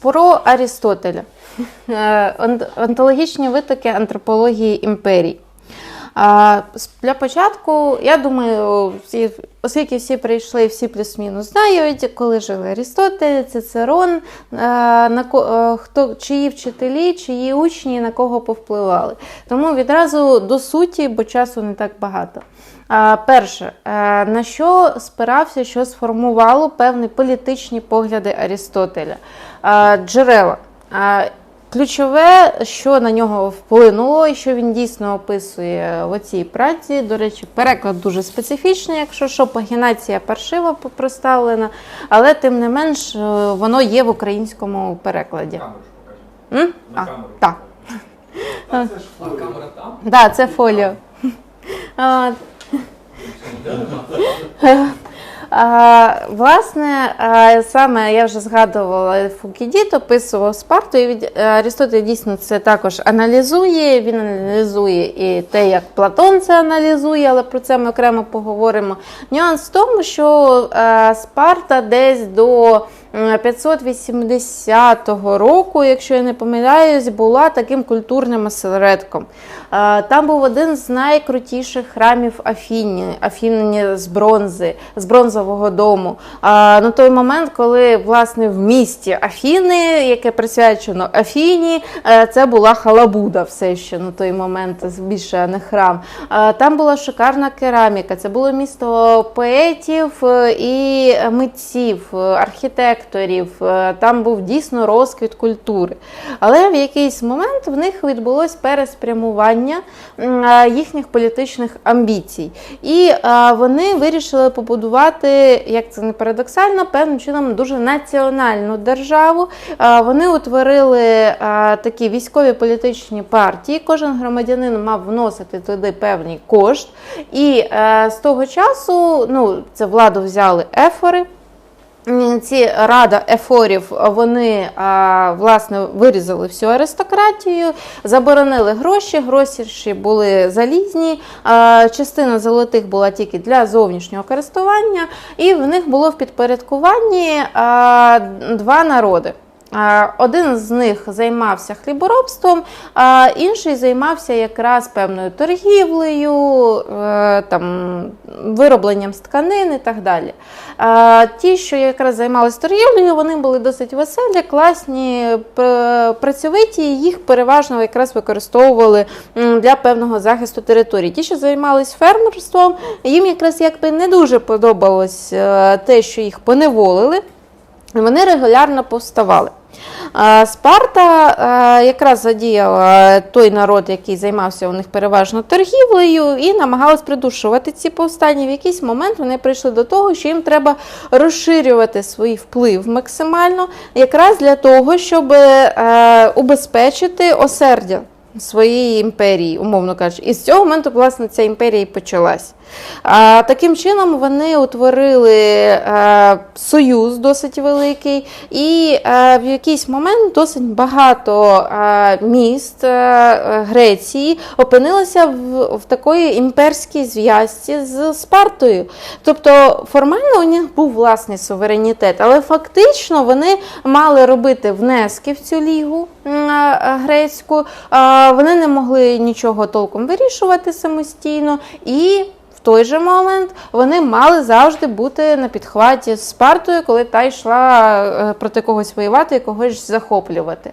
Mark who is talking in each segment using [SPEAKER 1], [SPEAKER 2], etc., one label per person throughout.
[SPEAKER 1] Про Арістотеля. Е, Онтологічні витоки антропології імперій. Для початку, я думаю, оскільки всі прийшли, всі плюс-мінус знають, коли жили Арістотель, Цицерон, е, на е, хто, чиї вчителі, чиї учні на кого повпливали. Тому відразу до суті, бо часу не так багато. А, Перше, е, на що спирався, що сформувало певні політичні погляди Арістотеля? Джерела. Ключове, що на нього вплинуло, і що він дійсно описує в оцій праці. До речі, переклад дуже специфічний, якщо що, пагінація паршиво проставлена, але тим не менш е, воно є в українському перекладі.
[SPEAKER 2] Камеру.
[SPEAKER 1] М?
[SPEAKER 2] На
[SPEAKER 1] А,
[SPEAKER 2] камеру.
[SPEAKER 1] так.
[SPEAKER 2] А це ж фоліо.
[SPEAKER 1] Да, це фоліо. Власне, саме я вже згадувала Фукідіт, описував Спарту, і від е, дійсно це також аналізує. Він аналізує і те, як Платон це аналізує, але про це ми окремо поговоримо. Нюанс в тому, що е, Спарта десь до 580 року, якщо я не помиляюсь, була таким культурним осередком. Е, Там був один з найкрутіших храмів Афіні, Афіні з бронзи, з бронзового дому. На той момент, коли власне в місті Афіни, яке присвячено Афіні, е, це була халабуда все ще на той момент, більше не храм. Там була шикарна кераміка, це було місто поетів е, і митців, е, архітекторів. Е, Там був дійсно розквіт культури. Але в якийсь момент в них відбулось переспрямування е, їхніх політичних амбіцій. І е, вони вирішили побудувати, як це не парадоксально, певним чином дуже національну державу. Вони утворили такі військові політичні партії. Кожен громадянин мав вносити туди певний кошт. І з того часу ну, це владу взяли ефори. Ці рада ефорів вони власне вирізали всю аристократію, заборонили гроші. Гроші були залізні. Частина золотих була тільки для зовнішнього користування, і в них було в підпорядкуванні два народи. А, Один з них займався хліборобством, а інший займався якраз певною торгівлею, е, там, виробленням з тканин і так далі. Ті, що якраз займалися торгівлею, вони були досить веселі, класні, працьовиті, їх переважно якраз використовували для певного захисту території. Ті, що займалися фермерством, їм якраз якби не дуже подобалось е, те, що їх поневолили. Вони регулярно повставали. Спарта е, якраз задіяла той народ, який займався у них переважно торгівлею, і намагалась придушувати ці повстання. В якийсь момент вони прийшли до того, що їм треба розширювати свій вплив максимально, якраз для того, щоб е, убезпечити осердя своєї імперії, умовно кажучи. І з цього моменту, власне, ця імперія і почалась. А, таким чином вони утворили е, союз досить великий, і е, в якийсь момент досить багато е, міст е, Греції опинилося в, в такої імперській зв'язці з Спартою. Тобто формально у них був власний суверенітет, але фактично вони мали робити внески в цю лігу е, грецьку. Е, Вони не могли нічого толком вирішувати самостійно і. В той же момент вони мали завжди бути на підхваті з партою, коли та йшла е, проти когось воювати і когось захоплювати.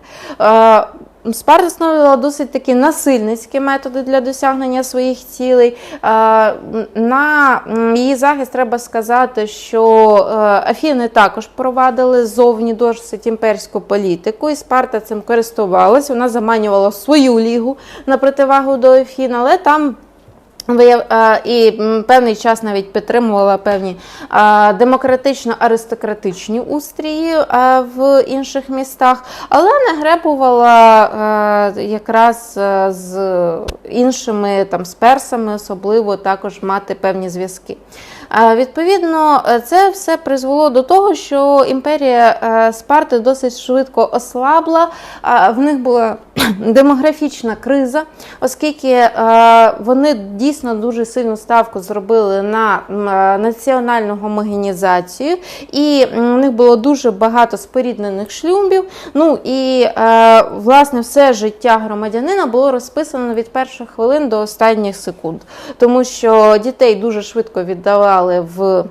[SPEAKER 1] Спарта встановила досить такі насильницькі методи для досягнення своїх цілей. На її захист треба сказати, що е, Афіни також провадили зовні досить імперську політику, і Спарта цим користувалась. Вона заманювала свою лігу на противагу до Афін, але там І певний час навіть підтримувала певні демократично-аристократичні устрії в інших містах, але не гребувала е, якраз з іншими там з персами, особливо також мати певні зв'язки. Відповідно, е, це все призвело до того, що імперія е, Спарти досить швидко ослабла. В них була демографічна криза, оскільки е, вони дійсно дуже сильну ставку зробили на національну гомогенізацію, і у них було дуже багато споріднених шлюбів. Ну і власне все життя громадянина було розписано від перших хвилин до останніх секунд, тому що дітей дуже швидко віддавали в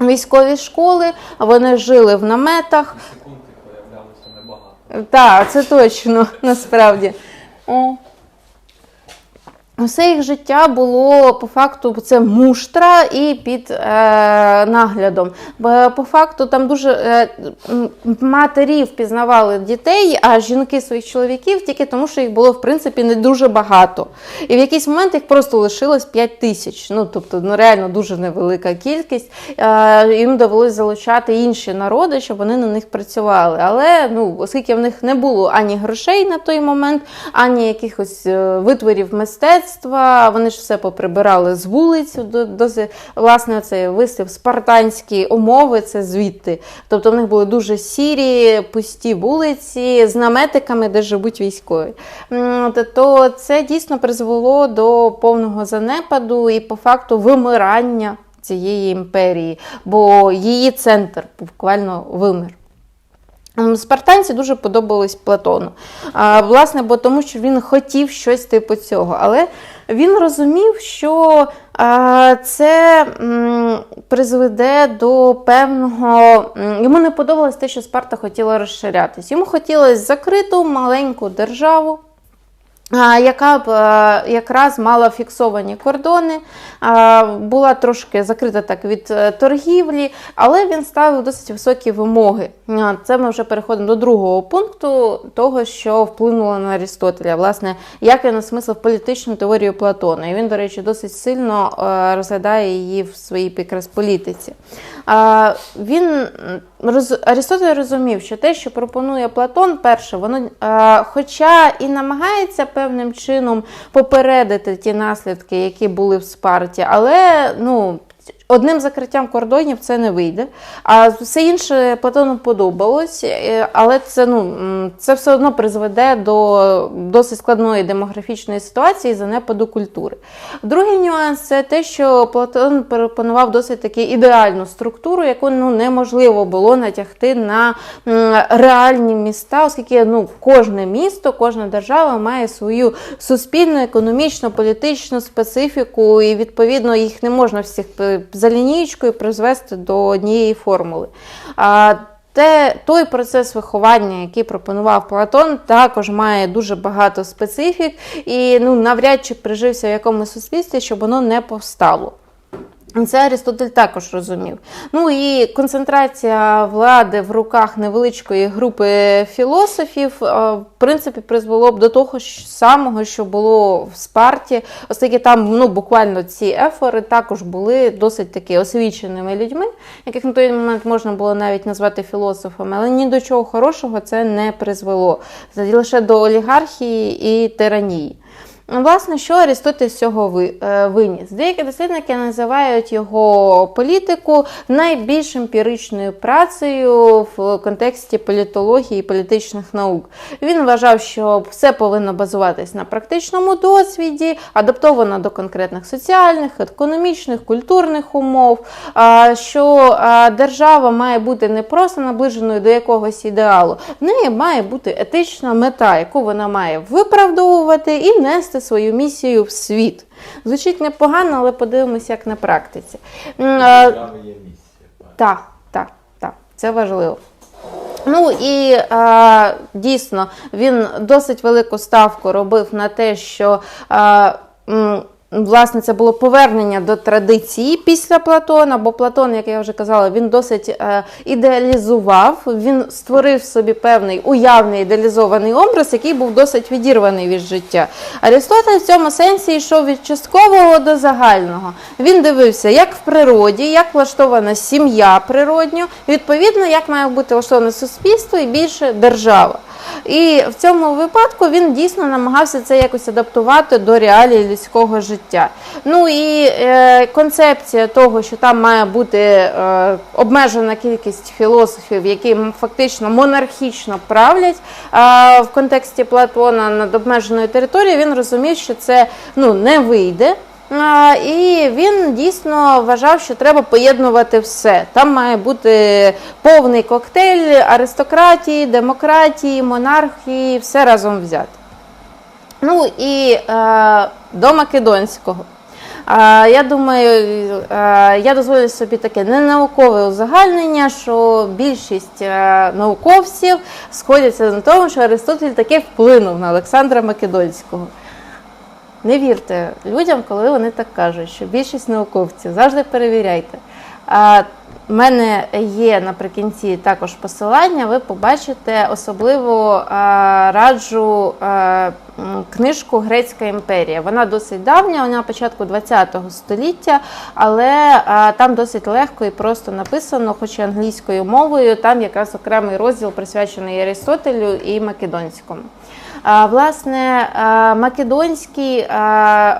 [SPEAKER 1] військові школи, вони жили в наметах.
[SPEAKER 2] Секунди появлялося небагато.
[SPEAKER 1] Так, це точно насправді. О. Все їх життя було по факту це муштра і під е, наглядом. По факту там дуже е, матері впізнавали дітей, а жінки своїх чоловіків тільки тому, що їх було в принципі не дуже багато. І в якийсь момент їх просто лишилось 5 тисяч. Ну тобто, ну реально дуже невелика кількість. Е, їм довелося залучати інші народи, щоб вони на них працювали. Але ну, оскільки в них не було ані грошей на той момент, ані якихось е, витворів мистецтва, вони ж все поприбирали з вулиць. До, досить, власне, цей вислів спартанські умови це звідти. Тобто в них були дуже сірі, пусті вулиці з наметиками, де живуть військові. То- То це дійсно призвело до повного занепаду і по факту вимирання цієї імперії, бо її центр буквально вимер. Спартанці дуже подобались Платону. А, власне, бо тому що він хотів щось типу цього. Але він розумів, що а, це м, призведе до певного. Йому не подобалось те, що Спарта хотіла розширятись. Йому хотілося закриту маленьку державу. Яка б е, якраз мала фіксовані кордони, була трошки закрита так від е, торгівлі, але він ставив досить високі вимоги. Це ми вже переходимо до другого пункту, того, що вплинуло на Арістотеля. Власне, як він осмислив політичну теорію Платона. І він, до речі, досить сильно е, розглядає її в своїй якраз політиці. Він роз... Арістотель розумів, що те, що пропонує Платон, перше, воно, хоча і намагається певним чином попередити ті наслідки, які були в Спарті, але ну. Одним закриттям кордонів це не вийде. А все інше Платону подобалось, е, але це, ну, це все одно призведе до досить складної демографічної ситуації занепаду культури. Другий нюанс це те, що Платон пропонував досить таки ідеальну структуру, яку ну, неможливо було натягти на реальні міста, оскільки ну, кожне місто, кожна держава має свою суспільну, економічну, політичну специфіку, і відповідно їх не можна всіх за лінієчкою призвести до однієї формули. А, те, той процес виховання, який пропонував Платон, також має дуже багато специфік і ну, навряд чи прижився в якомусь суспільстві, щоб воно не повстало. Це Арістотель також розумів. Ну і концентрація влади в руках невеличкої групи філософів, е, в принципі, призвело б до того ж самого, що було в Спарті, оскільки там ну, буквально ці ефори також були досить таки освіченими людьми, яких на той момент можна було навіть назвати філософами, але ні до чого хорошого це не призвело. Це лише до олігархії і тиранії. Власне, що Арістотель з цього е, виніс? Деякі дослідники називають його політику найбільш емпіричною працею в контексті політології і політичних наук. Він вважав, що все повинно базуватись на практичному досвіді, адаптовано до конкретних соціальних, економічних, культурних умов, що держава має бути не просто наближеною до якогось ідеалу, в неї має бути етична мета, яку вона має виправдовувати і нести свою місію в світ. Звучить непогано, але подивимося, як на практиці. М,
[SPEAKER 2] є місія. так.
[SPEAKER 1] так, так, це важливо. Ну і е, дійсно він досить велику ставку робив на те, що е, власне це було повернення до традиції після Платона, бо Платон, як я вже казала, він досить е, ідеалізував, він створив собі певний уявний ідеалізований образ, який був досить відірваний від життя. Арістотель в цьому сенсі йшов від часткового до загального. Він дивився, як в природі, як влаштована сім'я природньо, відповідно, як має бути влаштоване суспільство і більше держава. І в цьому випадку він дійсно намагався це якось адаптувати до реалій людського життя. Ну і е, концепція того, що там має бути е, обмежена кількість філософів, які фактично монархічно правлять е, в контексті Платона над обмеженою територією, він розумів, що це ну, не вийде. І він дійсно вважав, що треба поєднувати все. Там має бути повний коктейль аристократії, демократії, монархії, все разом взяти. Ну і е, до Македонського. Е, я думаю, е, я дозволю собі таке ненаукове узагальнення, що більшість е, науковців сходяться на тому, що Аристотель таки вплинув на Олександра Македонського. Не вірте людям, коли вони так кажуть, що більшість науковців завжди перевіряйте. В мене є наприкінці також посилання. Ви побачите особливо раджу книжку Грецька імперія. Вона досить давня, вона початку ХХ століття, але там досить легко і просто написано, хоч і англійською мовою. Там якраз окремий розділ присвячений Аристотелю і Македонському. Власне, Македонський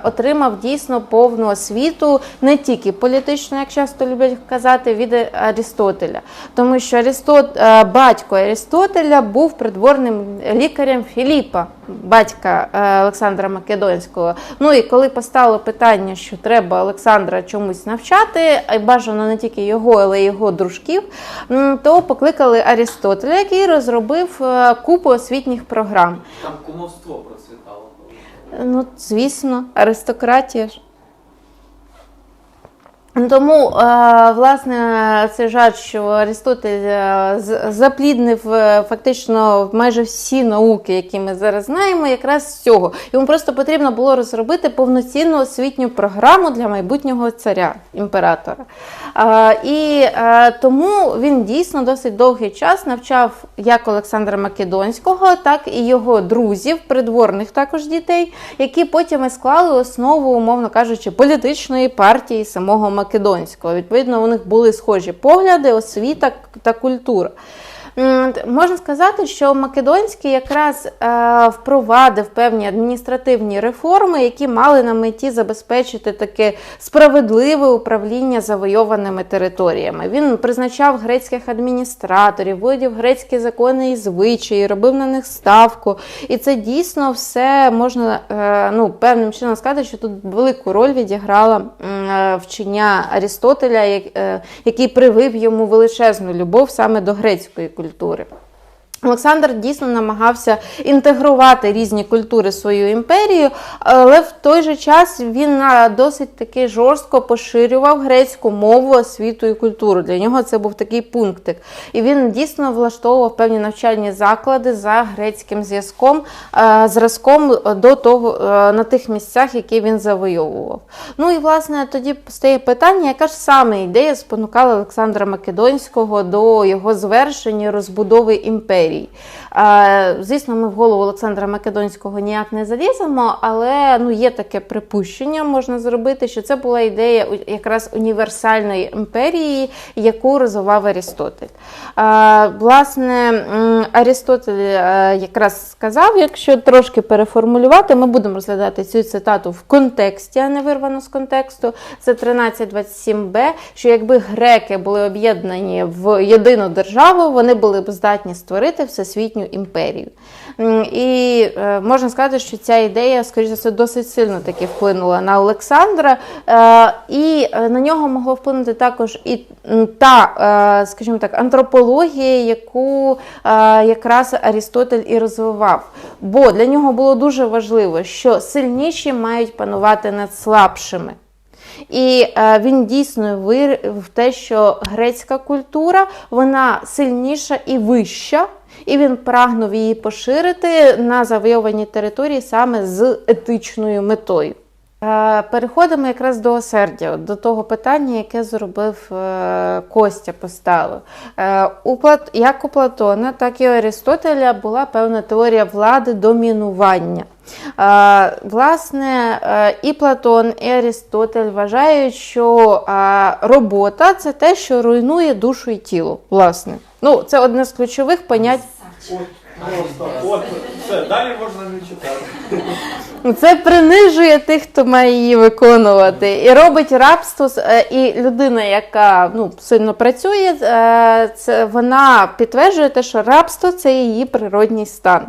[SPEAKER 1] отримав дійсно повну освіту не тільки політичну, як часто люблять казати, від Арістотеля, тому що Арістот, батько Арістотеля був придворним лікарем Філіпа, батька Олександра Македонського. Ну і коли постало питання, що треба Олександра чомусь навчати, бажано не тільки його, але й його дружків, то покликали Арістотеля, який розробив е, купу освітніх програм.
[SPEAKER 2] Кумовство процвітало.
[SPEAKER 1] Ну, звісно, аристократія ж. Тому, е, власне, це жаль, що Аристотель е, запліднив е, фактично майже всі науки, які ми зараз знаємо, якраз з цього. Йому просто потрібно було розробити повноцінну освітню програму для майбутнього царя, імператора. І тому він дійсно досить довгий час навчав як Олександра Македонського, так і його друзів, придворних також дітей, які потім і склали основу, умовно кажучи, політичної партії самого Македонського. Відповідно, у них були схожі погляди, освіта та культура. Можна сказати, що Македонський якраз е, впровадив певні адміністративні реформи, які мали на меті забезпечити таке справедливе управління завойованими територіями. Він призначав грецьких адміністраторів, вводив грецькі закони і звичаї, робив на них ставку. І це дійсно все можна е, ну, певним чином сказати, що тут велику роль відіграла е, вчення Арістотеля, який привив йому величезну любов саме до грецької культури культури. Олександр дійсно намагався інтегрувати різні культури в свою імперію, але в той же час він досить таки жорстко поширював грецьку мову, освіту і культуру. Для нього це був такий пунктик. І він дійсно влаштовував певні навчальні заклади за грецьким зв'язком, зразком до того на тих місцях, які він завойовував. Ну і власне тоді стає питання, яка ж саме ідея спонукала Олександра Македонського до його звершення, розбудови імперії. city. Звісно, ми в голову Олександра Македонського ніяк не заліземо, але ну, є таке припущення, можна зробити, що це була ідея якраз універсальної імперії, яку розвивав Арістотель. Е, Власне, Арістотель е, якраз сказав, якщо трошки переформулювати, ми будемо розглядати цю цитату в контексті, а не вирвано з контексту. Це 1327б, що якби греки були об'єднані в єдину державу, вони були б здатні створити всесвітню імперію. І е, можна сказати, що ця ідея, скоріше за все, досить сильно таки вплинула на Олександра, е, і е, на нього могло вплинути також і та, скажімо так, антропологія, яку якраз Арістотель і розвивав. Бо для нього було дуже важливо, що сильніші мають панувати над слабшими. І він дійсно вірив в те, що грецька культура вона сильніша і вища, і він прагнув її поширити на завойовані території саме з етичною метою. Е, Переходимо якраз до осердя, до того питання, яке зробив е, Костя поставив. Е. Як у Платона, так і у Аристотеля була певна теорія влади домінування. Власне, і Платон, і Арістотель вважають, що робота це те, що руйнує душу і тіло. Власне. Ну, це одне з ключових понять.
[SPEAKER 3] Далі можна не читати.
[SPEAKER 1] Це принижує тих, хто має її виконувати, і робить рабство. е, І людина, яка ну, сильно працює, е, це вона підтверджує те, що рабство це її природній стан.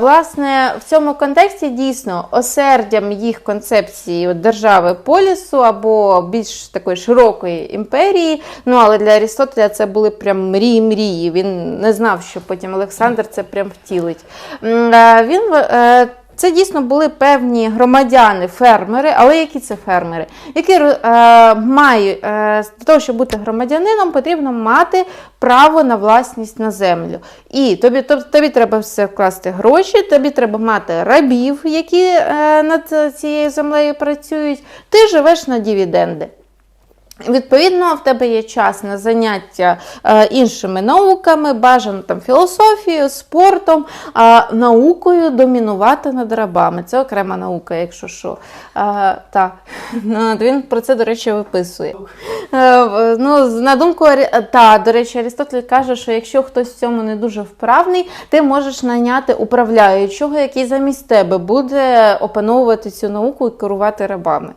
[SPEAKER 1] Власне, в цьому контексті дійсно осердям їх концепції держави полісу або більш такої широкої імперії. Ну але для Арістотеля це були прям мрії мрії. Він не знав, що потім Олександр це прям втілить. Він е, це дійсно були певні громадяни, фермери, але які це фермери, які е, мають е, для того, щоб бути громадянином, потрібно мати право на власність на землю. І тобі, тобто, тобі треба все вкласти гроші, тобі треба мати рабів, які е, над цією землею працюють. Ти живеш на дивіденди. Відповідно, в тебе є час на заняття е, іншими науками, бажано там філософією, спортом, а наукою домінувати над рабами. Це окрема наука, якщо що. Е, так. Ну, Він про це, до речі, виписує. Е, ну, на думку та, до речі, Арістотель каже, що якщо хтось в цьому не дуже вправний, ти можеш наняти управляючого, який замість тебе буде опановувати цю науку і керувати рабами.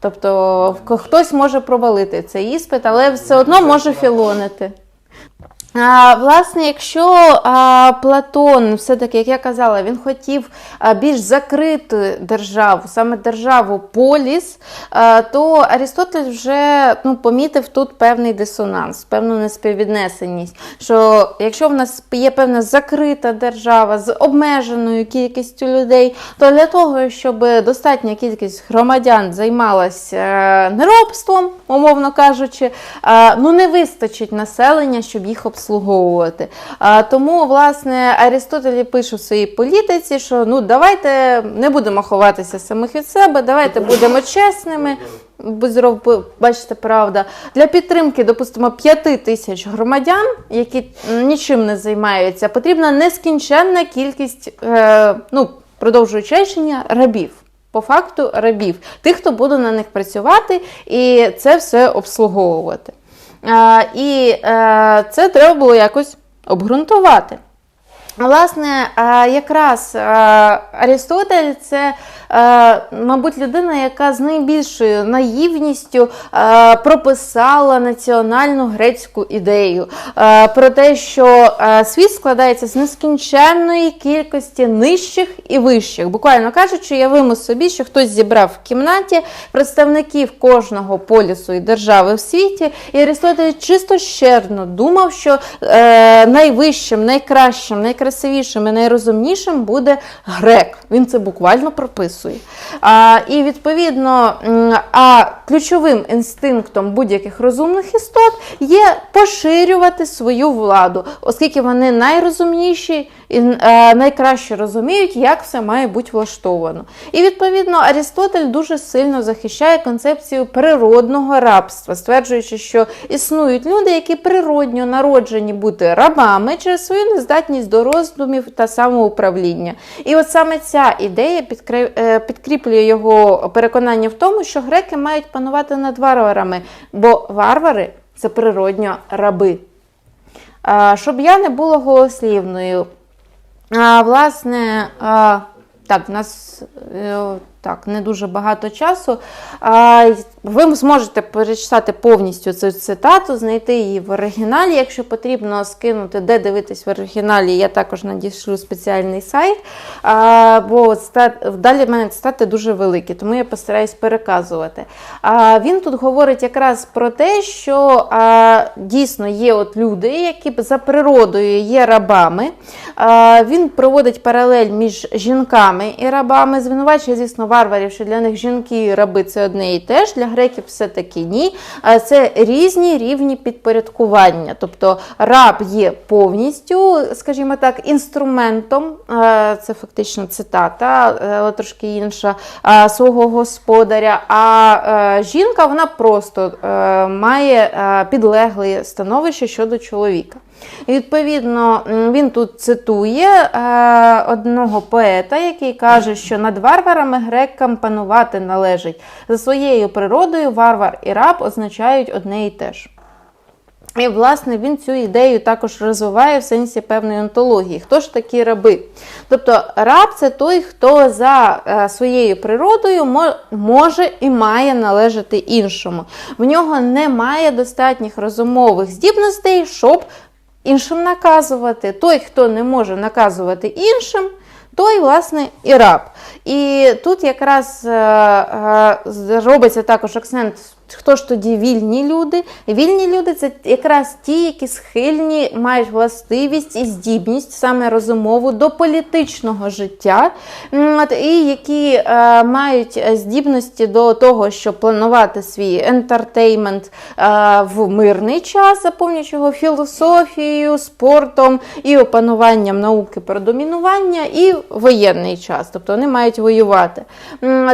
[SPEAKER 1] Тобто хтось може провалити цей іспит, але все одно може філонити. Власне, якщо Платон, все-таки, як я казала, він хотів більш закриту державу, саме державу поліс, то Арістотель вже ну, помітив тут певний дисонанс, певну неспіввіднесеність. Що якщо в нас є певна закрита держава з обмеженою кількістю людей, то для того, щоб достатня кількість громадян займалась е, неробством, умовно кажучи, ну не вистачить населення, щоб їх обслуговувати. А, Тому, власне, Арістотель пише в своїй політиці, що ну давайте не будемо ховатися самих від себе, давайте будемо чесними. Бачите, правда, для підтримки, допустимо, 5 тисяч громадян, які нічим не займаються, потрібна нескінченна кількість, е, ну, продовжуючи речення, рабів. По факту рабів, тих, хто буде на них працювати і це все обслуговувати. А, і е, це треба було якось обґрунтувати. Власне, е, якраз е, Арістотель це, е, мабуть, людина, яка з найбільшою наївністю прописала національну грецьку ідею про те, що світ складається з нескінченної кількості нижчих і вищих. Буквально кажучи, явимо собі, що хтось зібрав в кімнаті представників кожного полісу і держави в світі, і Арістотель чисто щерно думав, що найвищим, найкращим, найкрасивішим і найрозумнішим буде грек. Він це буквально прописує. А, і відповідно, а ключовим інстинктом будь-яких розумних істот є поширювати свою владу, оскільки вони найрозумніші і е, найкраще розуміють, як все має бути влаштовано. І відповідно Арістотель дуже сильно захищає концепцію природного рабства, стверджуючи, що існують люди, які природньо народжені бути рабами через свою нездатність до роздумів та самоуправління. І от саме ця ідея е, підкріплює його переконання в тому, що греки мають панувати над варварами, бо варвари це природньо раби. Щоб я не була голослівною, власне, так, в нас е, так, не дуже багато часу. Ви зможете перечитати повністю цю цитату, знайти її в оригіналі. Якщо потрібно скинути, де дивитись в оригіналі, я також надішлю спеціальний сайт. Бо далі в мене цитати дуже великі, тому я постараюсь переказувати. Він тут говорить якраз про те, що дійсно є от люди, які за природою є рабами. Він проводить паралель між жінками і рабами, звинувачує, звісно, варварів, що для них жінки раби це одне і те ж, для греків все-таки ні. Це різні рівні підпорядкування. Тобто раб є повністю, скажімо так, інструментом, це фактично цитата, е, але трошки інша, свого господаря. А е, жінка вона просто е, має підлегле становище щодо чоловіка. І відповідно він тут цитує е, одного поета, який каже, що над варварами грекам панувати належить. За своєю природою варвар і раб означають одне і те ж. І, власне, він цю ідею також розвиває в сенсі певної онтології. Хто ж такі раби? Тобто, раб це той, хто за е, своєю природою може і має належати іншому. В нього немає достатніх розумових здібностей, щоб іншим наказувати. Той, хто не може наказувати іншим, той, власне, і раб. І тут якраз е, е, робиться також акцент. Хто ж тоді вільні люди? Вільні люди це якраз ті, які схильні мають властивість і здібність саме розумову до політичного життя, і які е, мають здібності до того, щоб планувати свій ентертеймент е, в мирний час, заповнюючи його філософією, спортом і опануванням науки про домінування, і воєнний час, тобто вони мають воювати.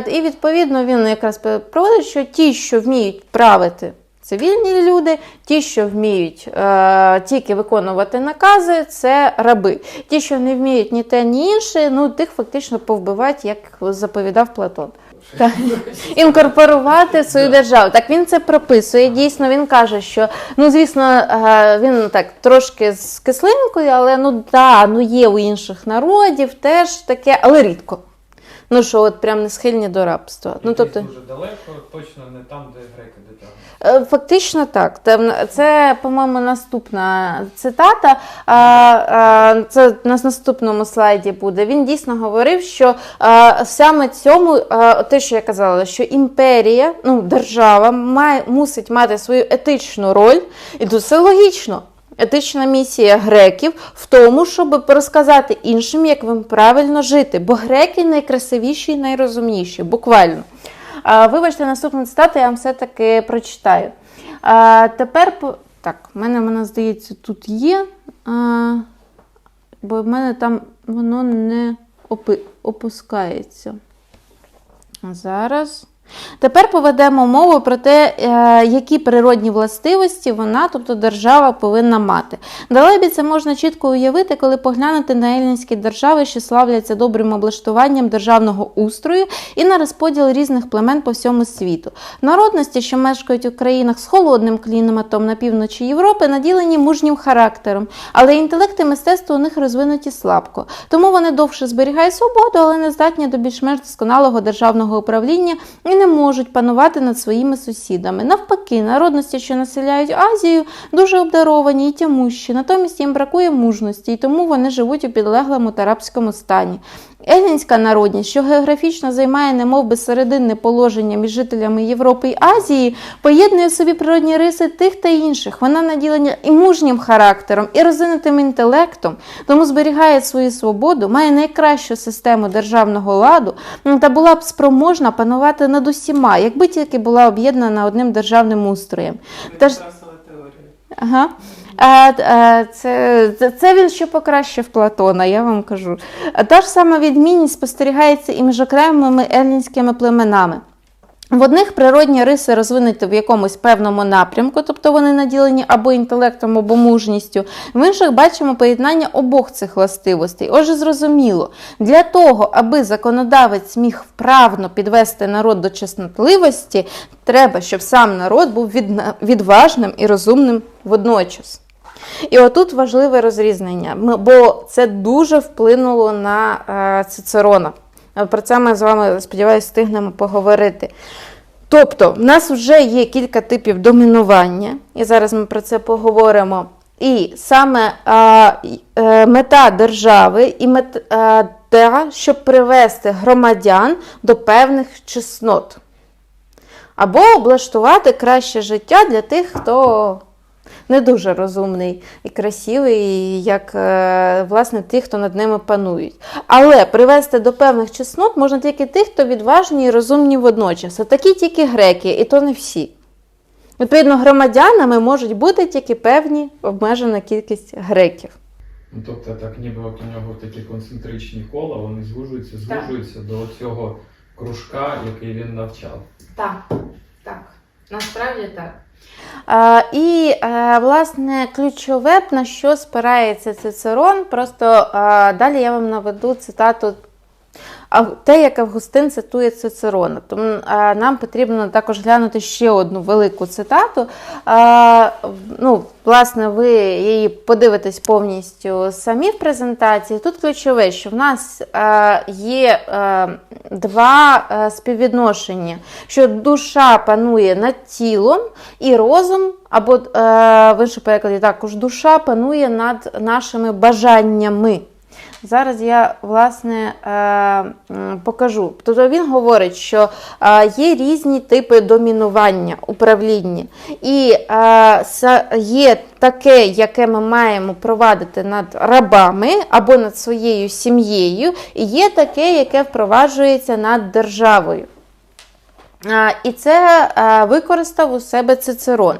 [SPEAKER 1] І відповідно він якраз проводить, що ті, що вміють правити. Цивільні люди, ті, що вміють е, тільки виконувати накази, це раби. Ті, що не вміють ні те, ні інше, ну тих фактично повбивати, як заповідав Платон. Так. Інкорпорувати в свою державу. Так він це прописує. Дійсно, він каже, що ну звісно, е, він так трошки з кислинкою, але ну да, ну є у інших народів теж таке, але рідко. Ну що, от прям не схильні до рабства. Ну тобто.
[SPEAKER 3] дуже далеко, точно не там, де греки дотягли.
[SPEAKER 1] Е, Фактично так. Це, по-моєму, наступна цитата. Це на наступному слайді буде. Він дійсно говорив, що саме цьому, те, що я казала, що імперія, ну, держава має, мусить мати свою етичну роль, і все логічно. Етична місія греків в тому, щоб розказати іншим, як їм правильно жити. Бо греки найкрасивіші і найрозумніші, буквально. Вибачте, наступну цитату я вам все-таки прочитаю. А, тепер так, в мене вона, здається, тут є, а, бо в мене там воно не опи... опускається. Зараз. Тепер поведемо мову про те, е, які природні властивості вона, тобто держава, повинна мати. Далебі це можна чітко уявити, коли поглянути на елінські держави, що славляться добрим облаштуванням державного устрою і на розподіл різних племен по всьому світу. Народності, що мешкають у країнах з холодним кліматом на півночі Європи, наділені мужнім характером, але інтелект і мистецтво у них розвинуті слабко. Тому вони довше зберігають свободу, але не здатні до більш-менш досконалого державного управління і не можуть панувати над своїми сусідами. Навпаки, народності, що населяють Азію, дуже обдаровані і тямущі, натомість їм бракує мужності, і тому вони живуть у підлеглому та рабському стані. Елінська народність, що географічно займає немов би серединне положення між жителями Європи і Азії, поєднує в собі природні риси тих та інших. Вона наділена і мужнім характером, і розвинутим інтелектом, тому зберігає свою свободу, має найкращу систему державного ладу та була б спроможна панувати над усіма, якби тільки була об'єднана одним державним устроєм. Та ж-
[SPEAKER 2] Прекрасна теорія.
[SPEAKER 1] Ага. А, а, це, це, це він ще покращив Платона, я вам кажу. А Та ж сама відмінність спостерігається і між окремими елінськими племенами. В одних природні риси розвинуті в якомусь певному напрямку, тобто вони наділені або інтелектом, або мужністю. В інших бачимо поєднання обох цих властивостей. Отже, зрозуміло, для того, аби законодавець міг вправно підвести народ до чеснотливості, треба, щоб сам народ був відважним і розумним водночас. І отут важливе розрізнення, бо це дуже вплинуло на е, Цицерона. Е, Про це ми з вами, сподіваюся, встигнемо поговорити. Тобто, в нас вже є кілька типів домінування, і зараз ми про це поговоримо. І саме а, е, мета держави і мета, та, щоб привести громадян до певних чеснот. Або облаштувати краще життя для тих, хто не дуже розумний і красивий, як е, власне ті, хто над ними панують. Але привести до певних чеснот можна тільки тих, хто відважні і розумні водночас. А такі тільки греки, і то не всі. Відповідно, громадянами можуть бути тільки певні обмежена кількість греків.
[SPEAKER 4] Ну, тобто, так ніби от у нього такі концентричні кола, вони звужуються,
[SPEAKER 1] Так.
[SPEAKER 4] до цього кружка, який він навчав.
[SPEAKER 1] Так, так, насправді так. І, е, власне, ключове, на що спирається Цицерон, просто далі я вам наведу цитату те, як Августин цитує Цицерона. Тому нам потрібно також глянути ще одну велику цитату. Ну, власне, ви її подивитесь повністю самі в презентації. Тут ключове, що в нас є два співвідношення, що душа панує над тілом і розум, або в іншому перекладі також душа панує над нашими бажаннями. Зараз я власне е, покажу. Тобто він говорить, що е, є різні типи домінування управління, і е, є таке, яке ми маємо провадити над рабами або над своєю сім'єю, і є таке, яке впроваджується над державою. І це використав у себе Цицерон.